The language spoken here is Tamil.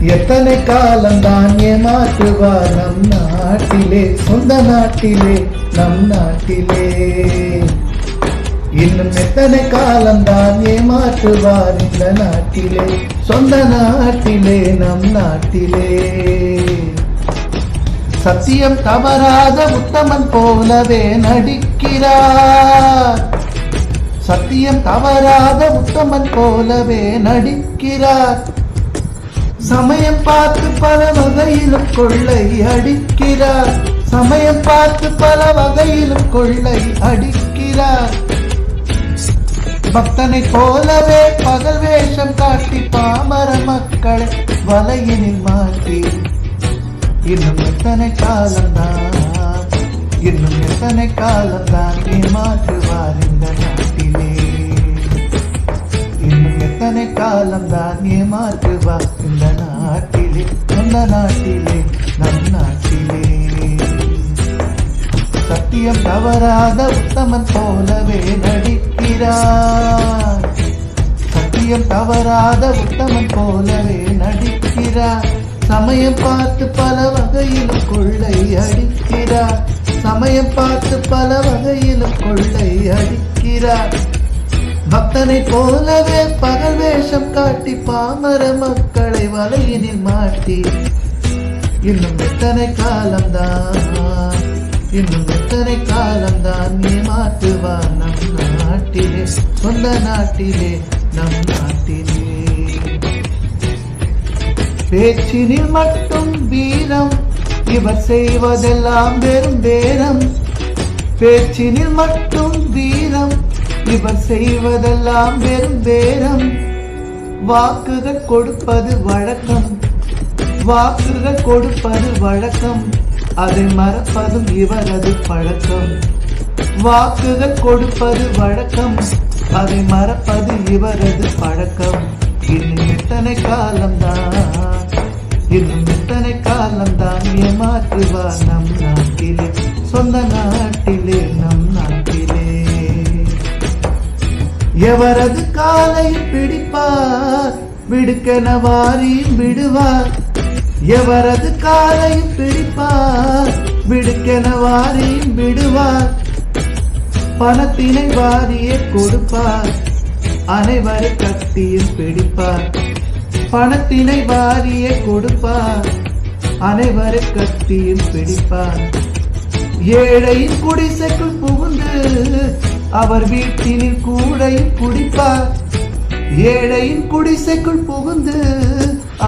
எத்தனை காலம்தான் ஏமாற்றுவார் நம் நாட்டிலே? சொந்த நாட்டிலே நம் நாட்டிலே. இன்னும் எத்தனை காலம்தான் ஏமாற்றுவார் இந்த நாட்டிலே? சொந்த நாட்டிலே நம் நாட்டிலே. சத்தியம் தவறாத உத்தமன் போலவே நடிக்கிறார். சத்தியம் தவறாத உத்தமன் போலவே நடிக்கிறார். சமயம் பார்த்து பல வகையிலும் கொள்ளை அடிக்கிறார். சமயம் பார்த்து பல வகையிலும் கொள்ளை அடிக்கிறார். பக்தனை போலவே பகல் வேஷம் காட்டி பாமர மக்களை வலையினில் மாற்றி. இன்னும் எத்தனை காலம்தான் இன்னும் எத்தனை காலம்தான் நீ மாற்றுவார் இந்த நாட்டிலே? இன்னும் காலம் தான் ஏமாற்றுவா இந்த நாட்டிலே சொந்த நாட்டிலே நம் நாட்டிலே. சத்தியம் தவறாத உத்தமன் போலவே நடிக்கிறார். சத்தியம் தவறாத உத்தமன் போலவே நடிக்கிறார். சமயம் பார்த்து பல வகையிலும் கொள்ளை அடிக்கிறார். சமயம் பார்த்து பல வகையிலும் கொள்ளை அடிக்கிறார். பக்தனை போலவே பகல் வேஷம் காட்டி பாமர மக்களை வலையினில் மாட்டி. இன்னும் எத்தனை காலம்தான்? இன்னும் எத்தனை காலம்தான் நீ மாற்றுவான் நம் நாட்டிலே? சொந்த நாட்டிலே நம் நாட்டிலே. பேச்சினில் மட்டும் வீரம் இவர் செய்வதெல்லாம் வெறும் பேரம். பேச்சினில் மட்டும் வீரம் இவர் செய்வதெல்லாம் வெறும் பேரம். வாக்குகள் கொடுப்பது வழக்கம். வாக்குகள் கொடுப்பது வழக்கம். அதை மறப்பதும் இவரது பழக்கம். வாக்குகள் கொடுப்பது வழக்கம். அதை மறப்பது இவரது பழக்கம். இன்னும் எத்தனை காலம்தான். இன்னும் எத்தனை காலம்தான் ஏமாற்றுவார் நம் நாட்டிலே சொந்த நாட்டிலே நாட்டிலே. எவரது காலை பிடிப்பார்? விடுக்கென வாரியும் விடுவார். எவரது காலை பிடிப்பார்? விடுக்கென வாரியும் விடுவார். பணத்தினை வாரியே கொடுப்பார். அனைவரை கத்தியும் பிடிப்பார். பணத்தினை வாரியே கொடுப்பார். அனைவரை கத்தியும் பிடிப்பார். ஏழையின் குடிசைக்குள் புகுந்து அவர் வீட்டினில் கூடையும் குடிப்பார். ஏழையின் குடிசைக்குள் புகுந்து